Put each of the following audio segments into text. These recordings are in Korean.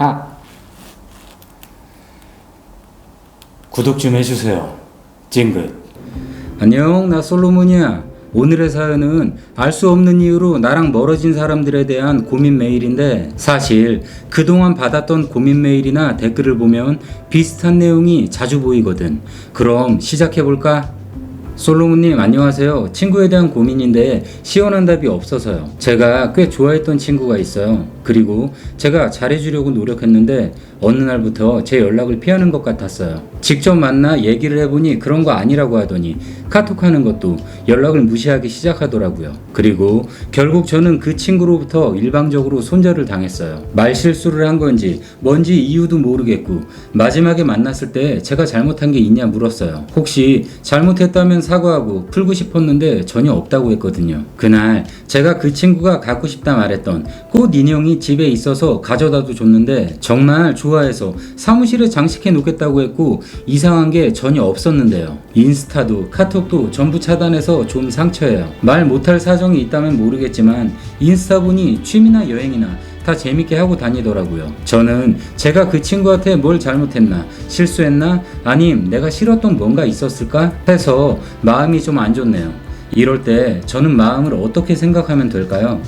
아 구독 좀 해주세요. 찡긋. 안녕, 나 솔로몬이야. 오늘의 사연은 알 수 없는 이유로 나랑 멀어진 사람들에 대한 고민 메일인데 사실 그동안 받았던 고민 메일이나 댓글을 보면 비슷한 내용이 자주 보이거든. 그럼 시작해볼까? 솔로몬님 안녕하세요. 친구에 대한 고민인데 시원한 답이 없어서요. 제가 꽤 좋아했던 친구가 있어요. 그리고 제가 잘해주려고 노력했는데 어느 날부터 제 연락을 피하는 것 같았어요. 직접 만나 얘기를 해보니 그런 거 아니라고 하더니 카톡하는 것도 연락을 무시하기 시작하더라고요. 그리고 결국 저는 그 친구로부터 일방적으로 손절을 당했어요. 말 실수를 한 건지 뭔지 이유도 모르겠고 마지막에 만났을 때 제가 잘못한 게 있냐 물었어요. 혹시 잘못했다면 사과하고 풀고 싶었는데 전혀 없다고 했거든요. 그날 제가 그 친구가 갖고 싶다 말했던 꽃 인형이 집에 있어서 가져다도 줬는데 정말 좋아해서 사무실에 장식해 놓겠다고 했고 이상한 게 전혀 없었는데요. 인스타도 카톡도 전부 차단해서 좀 상처예요. 말 못할 사정이 있다면 모르겠지만 인스타 보니 취미나 여행이나 다 재밌게 하고 다니더라고요. 저는 제가 그 친구한테 뭘 잘못했나, 실수했나, 아님 내가 싫었던 뭔가 있었을까 해서 마음이 좀 안 좋네요. 이럴 때 저는 마음을 어떻게 생각하면 될까요?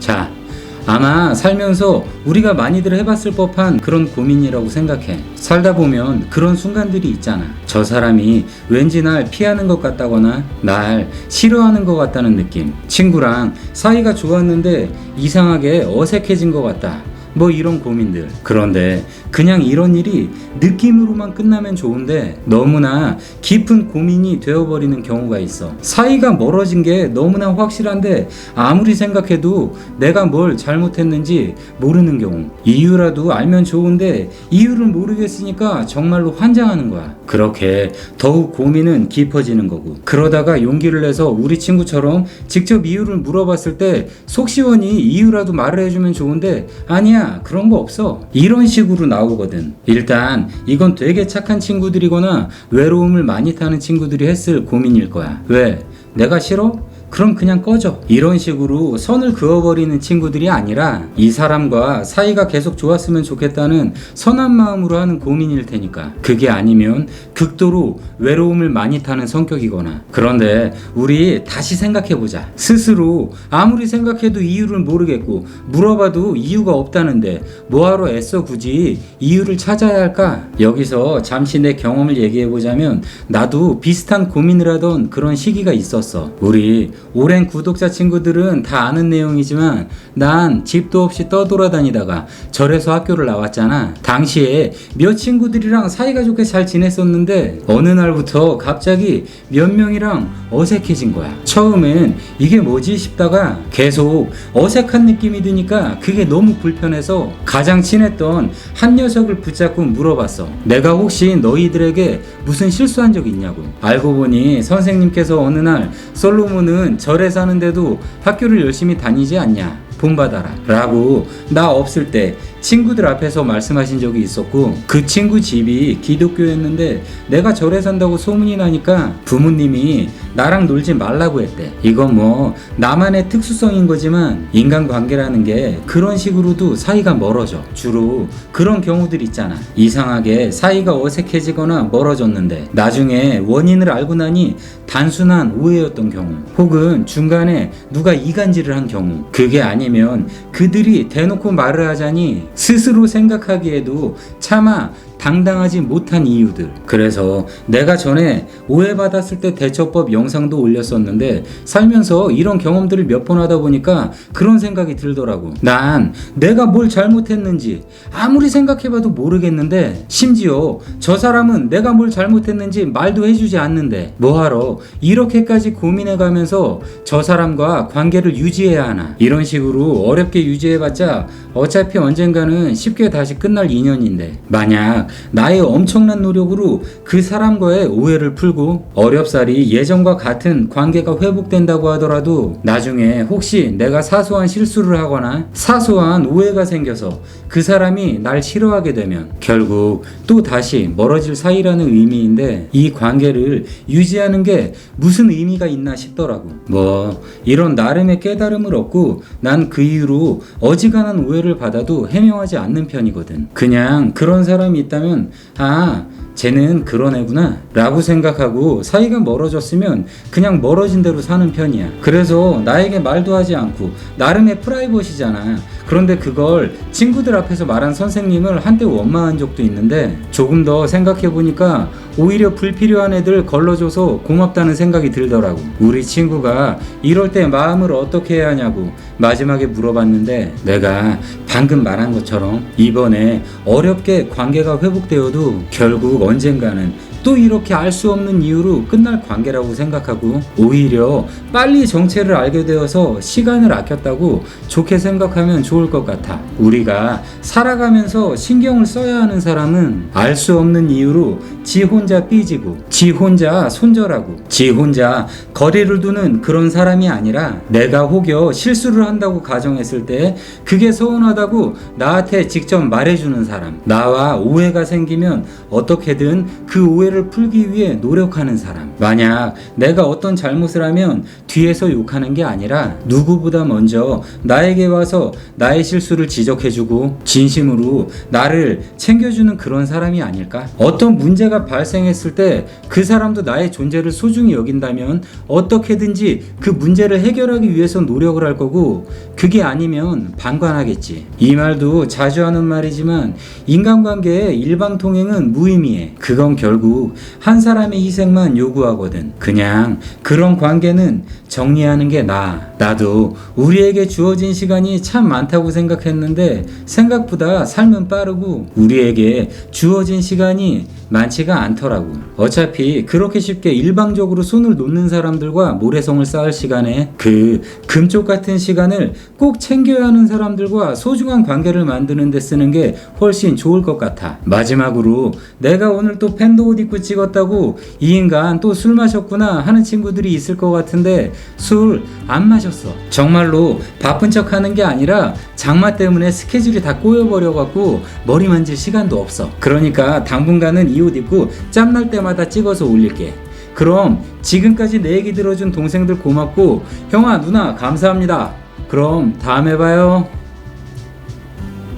자, 아마 살면서 우리가 많이들 해봤을 법한 그런 고민이라고 생각해. 살다 보면 그런 순간들이 있잖아. 저 사람이 왠지 날 피하는 것 같다거나 날 싫어하는 것 같다는 느낌. 친구랑 사이가 좋았는데 이상하게 어색해진 것 같다. 뭐 이런 고민들. 그런데 그냥 이런 일이 느낌으로만 끝나면 좋은데 너무나 깊은 고민이 되어버리는 경우가 있어. 사이가 멀어진 게 너무나 확실한데 아무리 생각해도 내가 뭘 잘못했는지 모르는 경우. 이유라도 알면 좋은데 이유를 모르겠으니까 정말로 환장하는 거야. 그렇게 더욱 고민은 깊어지는 거고. 그러다가 용기를 내서 우리 친구처럼 직접 이유를 물어봤을 때 속 시원히 이유라도 말을 해주면 좋은데 아니야 그런 거 없어. 이런 식으로 나오거든. 일단 이건 되게 착한 친구들이거나 외로움을 많이 타는 친구들이 했을 고민일 거야. 왜? 내가 싫어? 그럼 그냥 꺼져. 이런 식으로 선을 그어버리는 친구들이 아니라 이 사람과 사이가 계속 좋았으면 좋겠다는 선한 마음으로 하는 고민일 테니까. 그게 아니면 극도로 외로움을 많이 타는 성격이거나. 그런데 우리 다시 생각해보자. 스스로 아무리 생각해도 이유를 모르겠고 물어봐도 이유가 없다는데 뭐하러 애써 굳이 이유를 찾아야 할까? 여기서 잠시 내 경험을 얘기해보자면 나도 비슷한 고민을 하던 그런 시기가 있었어. 우리 오랜 구독자 친구들은 다 아는 내용이지만 난 집도 없이 떠돌아다니다가 절에서 학교를 나왔잖아. 당시에 몇 친구들이랑 사이가 좋게 잘 지냈었는데 어느 날부터 갑자기 몇 명이랑 어색해진 거야. 처음엔 이게 뭐지 싶다가 계속 어색한 느낌이 드니까 그게 너무 불편해서 가장 친했던 한 녀석을 붙잡고 물어봤어. 내가 혹시 너희들에게 무슨 실수한 적 있냐고. 알고 보니 선생님께서 어느 날 솔로몬은 절에 사는데도 학교를 열심히 다니지 않냐. 본받아라. 라고 나 없을 때 친구들 앞에서 말씀하신 적이 있었고 그 친구 집이 기독교였는데 내가 절에 산다고 소문이 나니까 부모님이 나랑 놀지 말라고 했대. 이건 뭐 나만의 특수성인 거지만 인간 관계라는 게 그런 식으로도 사이가 멀어져. 주로 그런 경우들 있잖아. 이상하게 사이가 어색해지거나 멀어졌는데 나중에 원인을 알고 나니 단순한 오해였던 경우 혹은 중간에 누가 이간질을 한 경우 그게 아니면 그들이 대놓고 말을 하자니 스스로 생각하기에도 차마 당당하지 못한 이유들. 그래서 내가 전에 오해받았을 때 대처법 영상도 올렸었는데 살면서 이런 경험들을 몇 번 하다 보니까 그런 생각이 들더라고. 난 내가 뭘 잘못했는지 아무리 생각해봐도 모르겠는데 심지어 저 사람은 내가 뭘 잘못했는지 말도 해주지 않는데 뭐하러 이렇게까지 고민해가면서 저 사람과 관계를 유지해야 하나. 이런 식으로 어렵게 유지해봤자 어차피 언젠가는 쉽게 다시 끝날 인연인데 만약 나의 엄청난 노력으로 그 사람과의 오해를 풀고 어렵사리 예전과 같은 관계가 회복된다고 하더라도 나중에 혹시 내가 사소한 실수를 하거나 사소한 오해가 생겨서 그 사람이 날 싫어하게 되면 결국 또 다시 멀어질 사이라는 의미인데 이 관계를 유지하는 게 무슨 의미가 있나 싶더라고. 뭐 이런 나름의 깨달음을 얻고 난 그 이후로 어지간한 오해를 받아도 해명 하지 않는 편이거든. 그냥 그런 사람이 있다면 아 쟤는 그런 애구나 라고 생각하고 사이가 멀어졌으면 그냥 멀어진 대로 사는 편이야. 그래서 나에게 말도 하지 않고 나름의 프라이버시잖아. 그런데 그걸 친구들 앞에서 말한 선생님을 한때 원망한 적도 있는데 조금 더 생각해보니까 오히려 불필요한 애들 걸러줘서 고맙다는 생각이 들더라고. 우리 친구가 이럴 때 마음을 어떻게 해야 하냐고 마지막에 물어봤는데 내가 방금 말한 것처럼 이번에 어렵게 관계가 회복되어도 결국 언젠가는 또 이렇게 알 수 없는 이유로 끝날 관계라고 생각하고 오히려 빨리 정체를 알게 되어서 시간을 아꼈다고 좋게 생각하면 좋을 것 같아. 우리가 살아가면서 신경을 써야 하는 사람은 알 수 없는 이유로 지 혼자 삐지고 지 혼자 손절하고 지 혼자 거리를 두는 그런 사람이 아니라 내가 혹여 실수를 한다고 가정했을 때 그게 서운하다고 나한테 직접 말해주는 사람 나와 오해가 생기면 어떻게든 그 오해를 풀기 위해 노력하는 사람 만약 내가 어떤 잘못을 하면 뒤에서 욕하는 게 아니라 누구보다 먼저 나에게 와서 나의 실수를 지적해주고 진심으로 나를 챙겨주는 그런 사람이 아닐까? 어떤 문제가 발생했을 때 그 사람도 나의 존재를 소중히 여긴다면 어떻게든지 그 문제를 해결하기 위해서 노력을 할 거고 그게 아니면 방관하겠지. 이 말도 자주 하는 말이지만 인간관계의 일방통행은 무의미해. 그건 결국 한 사람의 희생만 요구하거든. 그냥 그런 관계는 정리하는 게 나아. 나도 우리에게 주어진 시간이 참 많다고 생각했는데 생각보다 삶은 빠르고 우리에게 주어진 시간이 많지 가 않더라고. 어차피 그렇게 쉽게 일방적으로 손을 놓는 사람들과 모래성을 쌓을 시간에 그 금쪽 같은 시간을 꼭 챙겨야 하는 사람들과 소중한 관계를 만드는 데 쓰는 게 훨씬 좋을 것 같아. 마지막으로 내가 오늘 또 팬더 옷 입고 찍었다고 이 인간 또 술 마셨구나 하는 친구들이 있을 것 같은데 술 안 마셨어. 정말로 바쁜 척 하는 게 아니라 장마 때문에 스케줄이 다 꼬여버려갖고 머리 만질 시간도 없어. 그러니까 당분간은 이 옷 입고 짬날 때마다 찍어서 올릴게. 그럼 지금까지 내 얘기 들어준 동생들 고맙고 형아 누나 감사합니다. 그럼 다음에 봐요.